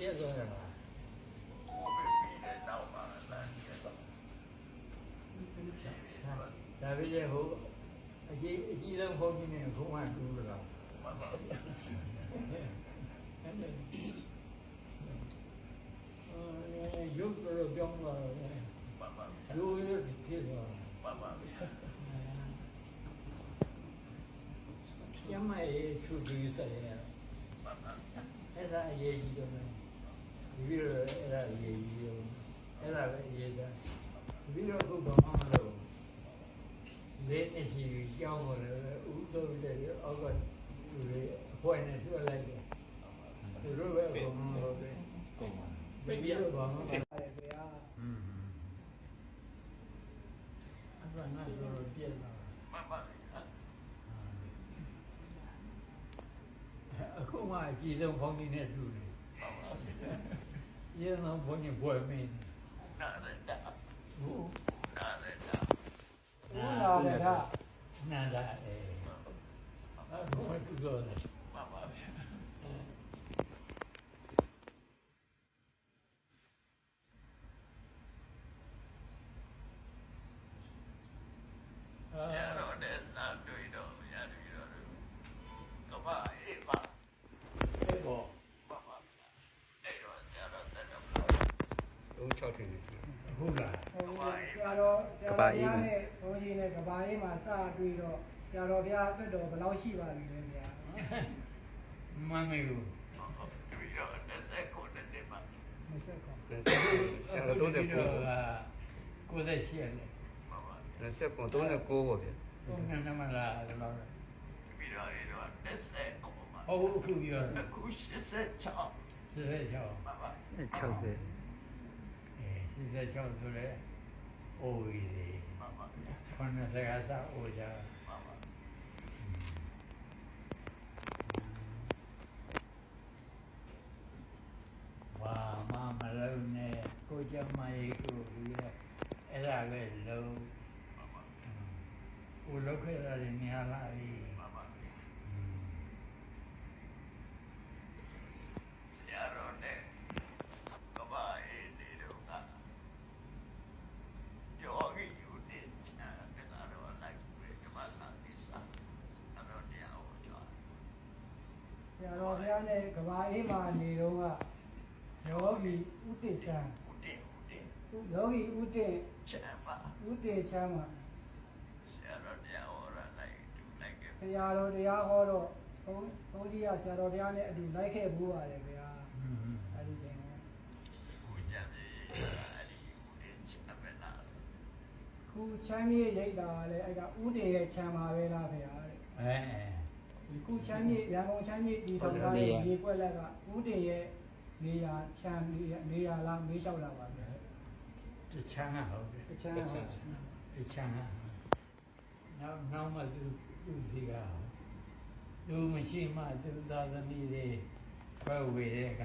ပြည့်သွားတာဒါပဲလေဟိုအကြီးအကြီးဆုံးဘုန်းကြီးနဲ့ဘုန်းကတူးတော့အဲရုပ်တော့ကြောင်းသွားတော့လူရုပ်ဖြစ်သွားပါပါကျမရဲ့သူကြီးဆက်ရအဲ့ဒါအရေးကြီးတယ် ဒီပြီးတော့အဲ့ဒါအရေးကြီးတော့အဲ့ဒါပဲအရေးသားဒီပြီးတော့ခုဘာမှမလုပ်လေးနှစ်ရှိကြောင်းပေါ်တယ်ဥဆုံးတဲ့အောက်ကလူတွေအဖွဲ့နဲ့ဆွဲလိုက်တယ်သူတို့ပဲဘုံမလုပ်တယ်ပြပြတော့ဘာမှမလုပ်တယ်ဗျာอืมအဲ့ဒါကတော့ပြည့်လာမှန်ပါဗျာအခုမှအကြည့်ဆုံးဘုန်းကြီးနဲ့တူတယ်မှန်ပါဗျာ။ ရေဆုံးဘုန်းကြီးဘွယ်မင်းနာရတာဟု ရာတော်ဆရာတော်ဘုရားနဲ့ဘုန်းကြီးနဲ့ကဘာအေးမှာစတွေ့တော့ဆရာတော်ဘုရားအတွက်တော်ဘယ်လောက်ရှိပါပြီလဲဗျာနော်မမေကိုတွေ့တော့တက်ကိုတက်ပါမစက်ကောဆရာတော်39က98ရက်လေမှန်ပါ20ကွန်39ပေါ့ဗျာဘုန်းကနမလာတော့ပြီးတော့အဲ့တော့တက်ကိုမှဟုတ်အခုပြောအခု86 86မှန်ပါ60အဲ86ဆိုလဲ အိုးကြီးလေမှန်ပါဗျာ90ကစားအိုးကြမှန်ပါဝါမမလုံးနဲ့ကိုကြမရေးကိုပြီးတော့အဲ့ဒါပဲလုံးမှန်ပါကိုလောက်ခဲ့တာလည်းများလာပြီ မှန်ပါဆရာတော်နဲ့ကဘာအေးနေတော့ကယောဂီယူတဲ့ချာတကတော့လိုက်ပြီးဓမ္မသာပိစာအဲ့တော့တရားဟောကြား ဆရာတော်ဘုရား နဲ့ကဘာအေးမှာနေတော့ကယောဂီဥတ္တိဆံဦးတင်ဦးတင်ယောဂီဥတ္တိချမ်းပါဥတ္တိချမ်းမှာဆရာတော်တရားဟောရလိုက်တူလိုက်ခဲ့ဆရာတော်တရားဟောတော့ဘုန်းဘုန်းကြီးကဆရာတော်တရားနဲ့အတူလိုက်ခဲ့ဘူးပါတယ်ဗျာအဲဒီချိန်ကဦးကြပြီအဲ့ဒီဦးတင်ချမ်းပဲလားခုချမ်းမြေရိတ်တာကလည်းအဲ့ကဥတ္တိရဲ့ချမ်းပါပဲလားဗျာတဲ့အဲ ဒီခုချမ်းမြေရန်ကုန်ချမ်းမြေဒီထောင်ထားတဲ့ဒီကွက်လက်ကဥတည်ရဲ့နေရာချမ်းနေရာနေရာလားမေးလျှောက်လာပါဗျာတချမ်းကဟုတ်တယ်အချမ်းဟာတချမ်းကနောက်နောက်မှသူသူစီကလူမရှိမှသူသာသမီတွေဖွဲ့ဝေတဲ့က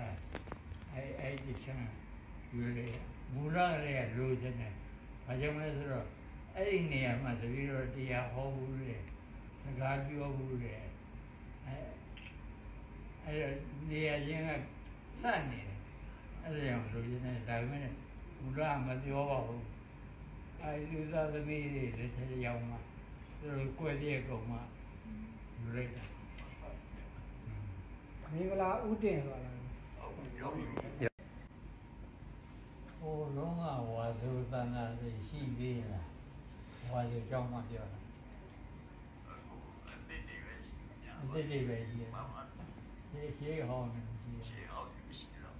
အဲအဲ့ဒီချမ်းယူလေမူလရဲ့လူချင်းနဲ့ဘာကြောင့်လဲဆိုတော့အဲ့ဒီနေရာမှာတပည့်တော်တရားဟောဘူးလေစကားပြောဘူးလေအဲ အဲ့နေရာချင်းကစနေတယ်အဲ့ဒါကြောင့်လူချင်းနဲ့ဒါပေမဲ့မူလမပြောပါဘူးအဲဒီလူသားသမီးတွေလက်ထက်ရောက်မှသူတို့ကွယ်တဲ့ကောင်မှယူလိုက်တာမင်္ဂလာဥတည်ဆိုတာလားဟုတ်ရောပြီဟိုလုံးကဝါစုသန္တာတွေရှိသေးလားဝါစုကြောင်းမှပြောတာအတိတ်တွေပဲရှိတယ်အတိတ်တွေပဲရှိတယ် မှန်ပါရှေးရှေးဟောင်းနေရှိတယ်ရှင်းအောင်ရှိတော့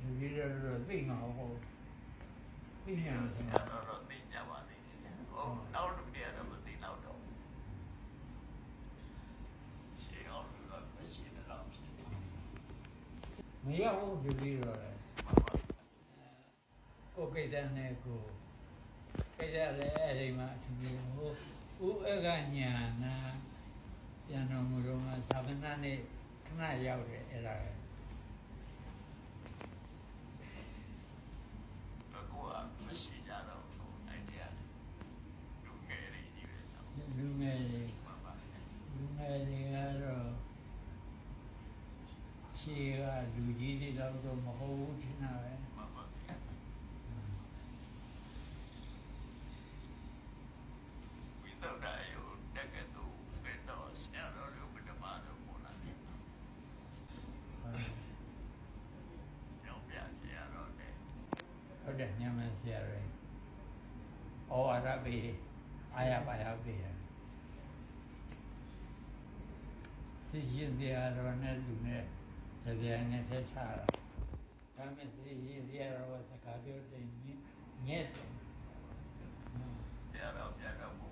အဲဒီလိုတော့သိမှာဟုတ်သိညာဆဆိုရာတော်တော့သိကြပါသေးတယ်ဟုတ်နောက်လူတွေကတော့မသိတော့တော့ရှင်းအောင်လို့မရှိတော့ဖြစ်တယ်မရဘူးဒီလိုတော့လေမှန်ပါကိုကိစ္စနဲ့ကိုကိစ္စလည်းအဲ့ဒီမှာအထူးဟိုဥအကညာနာ ပြန်တော်မူတော့မှသာဝနာနဲ့ခဏရောက်တယ်အဲ့ဒါပဲအခုကမရှိကြတော့ဘူးအဲ့ဒီကလူငယ်တွေကြီးပဲတော့လူငယ်တွေမှန်ပါလူငယ်တွေကတော့ခြေကလူကြီးတွေတော့တော့မဟုတ်ဘူးထင်တာပဲမှန်ပါ တဲ့ညမဆရာတွေဩဝါဒပေးအာရပါရပေးတယ်စစ်ရှင်ဆရာတော်နဲ့လူနဲ့တရားနဲ့ထက်ချတာဒါမဲ့စစ်ရှင်ဆရာတော်ကစကားပြောတယ်ညက်တယ်တရားတော်ပြတ်တော်မူ